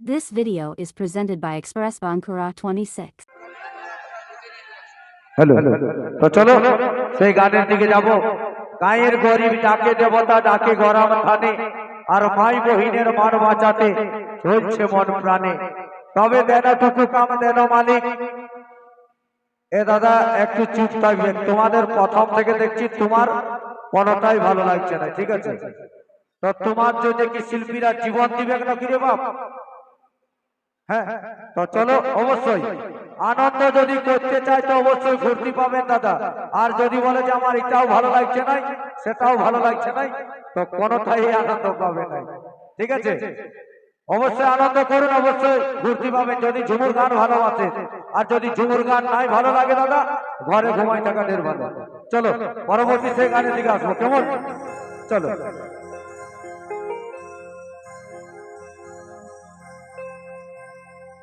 This video is presented by Express Bankura 26. Hello তো চলো, সেই গানের দিকে যাব। গায়ের গরিব ডাকে, দেবতা ডাকে, গরম থানে আর মাই বহিনের মান বাঁচাতে চলছে মন প্রাণে। তবে দেন কাম, দেন মালিক। এ দাদা, একটু চুপ থাকবেন। তোমাদের প্রথম থেকে দেখছি তোমার কোনোটাই ভালো লাগছে না, ঠিক আছে? তো তোমার জন্য কি শিল্পীরা জীবন দিবে না কিরে বাপ? হ্যাঁ তো চলো, অবশ্যই। আনন্দ যদি করতে চাই তো অবশ্যই ফুর্তি পাবেন, দাদা। আর যদি বলে যে আমার এটাও ভালো লাগছে নাই, সেটাও ভালো লাগছে নাই, তো কোনোটাই আনন্দ পাবে নাই। ঠিক আছে? অবশ্যই আনন্দ করুন, অবশ্যই ফুর্তি পাবেন। যদি ঝুমুর গান ভালোবাসে আর যদি ঝুমুর গান নাই ভালো লাগে, দাদা, ঘরে ঘুমাই থাকা ঢের ভালো চলো, পরবর্তী সেই গানের দিকে আসব, কেমন? চলো।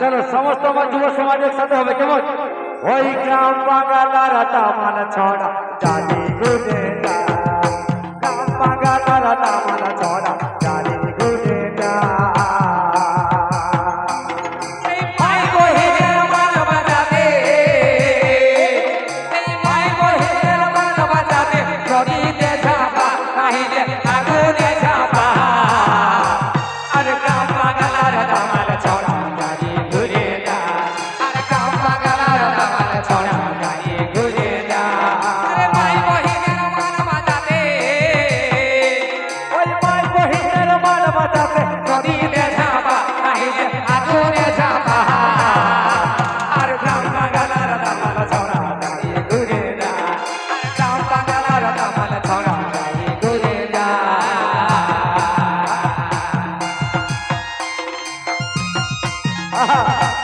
চলো, সমস্ত আমার যুব সমাজ একসাথে হবে, কেমন? ওই গ্রাম বাঙালার তামান ছড়া, জানি গুনে Ha ha ha!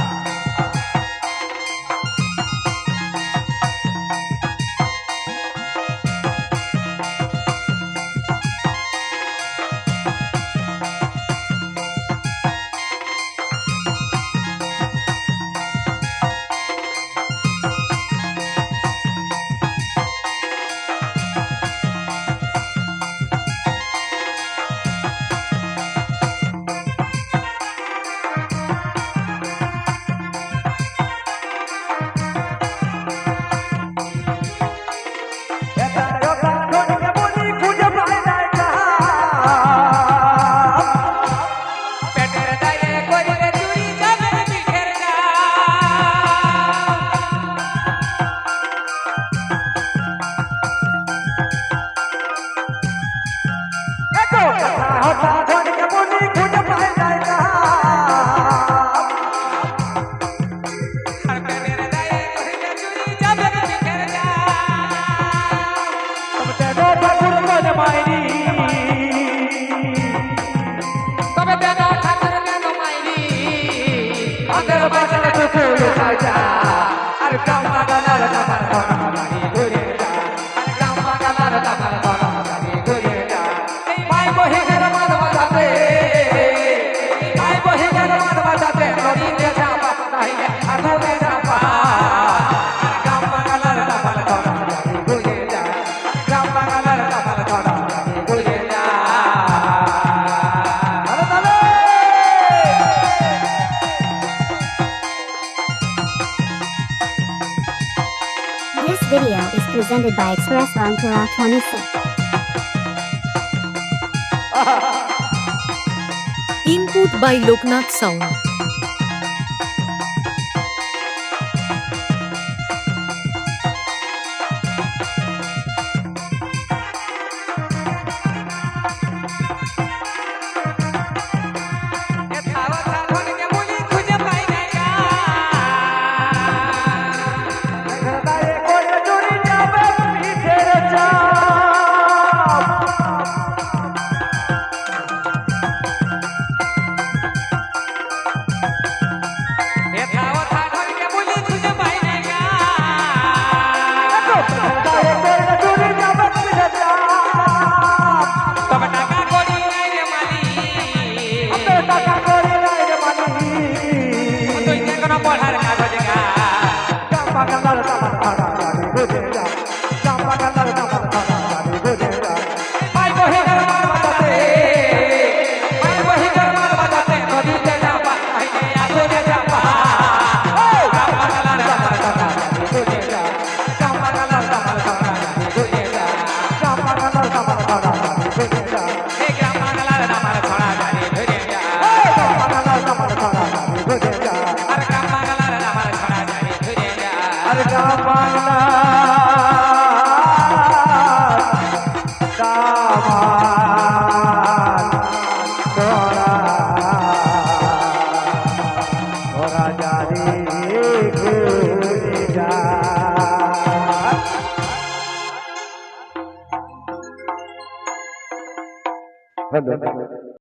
তো ফুল সাজা আর গ্রাম বাগালার দামার ধরা বাড়ি ঘুরে যা। আর গ্রাম বাগালার দামার ধরা বাড়ি ঘুরে যা। এই ভাই বহিনের মান বাজাতে। এই ভাই বহিনের মান বাজাতে। নদীতে ঝাপা নাইলে আগুনে ঝাপা আর presented by Express Encore 26. Input by Loknath Sound. Gracias.